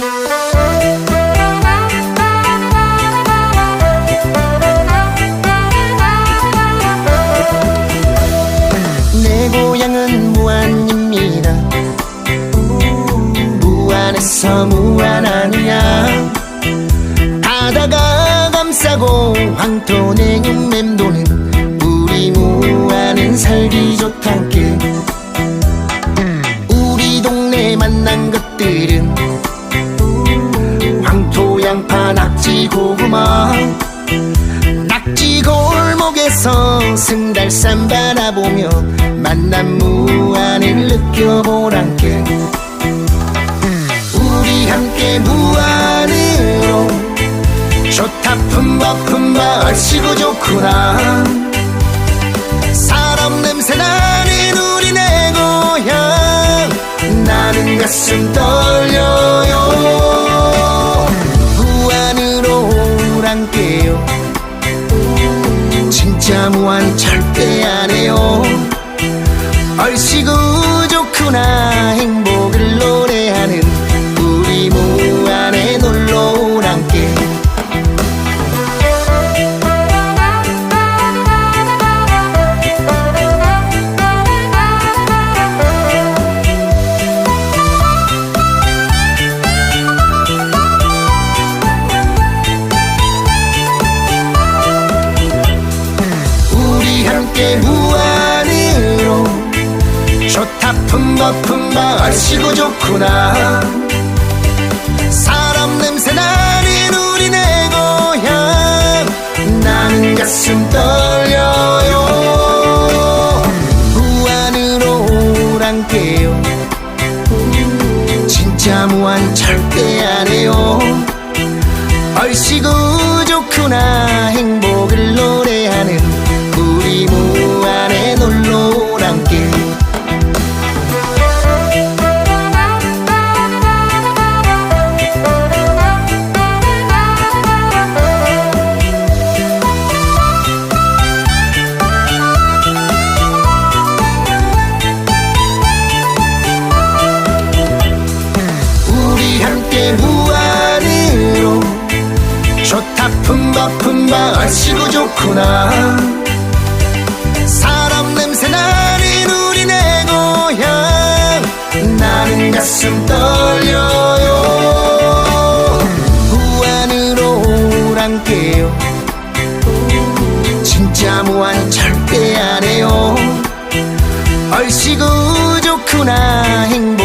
내 고향은 무안입니다. 무안에서 무안하느냐 바다가 감싸고 황토 내 육 맴도는 우리 무안은 살기 좋단께 우리 동네 만난 것들은 낙지 고구마 낙지 골목에서 승달산 바라보며 만난 무안을 느껴보란께 우리 함께 무안으로 좋다 품바 품바 얼씨구 좋구나. 사람 냄새 나는 우리 내 고향 나는 가슴 떨 무한 절대 안 해요. 얼씨구 함께 무안으로 좋다 품바 품바 얼씨구 좋구나. 사람 냄새 나는 우리 내 고향 나는 가슴 떨려요. 무안으로 오란께요. 진짜 무안 절대 안 해요. 얼씨구 좋구나 행복 마시고 좋구나. 사람 냄새 나는 우리 내 고향. 나는 가슴 떨려요. 무한으로 오랑께요. 진짜 무한 절대 안 해요. 얼씨구 좋구나 행복.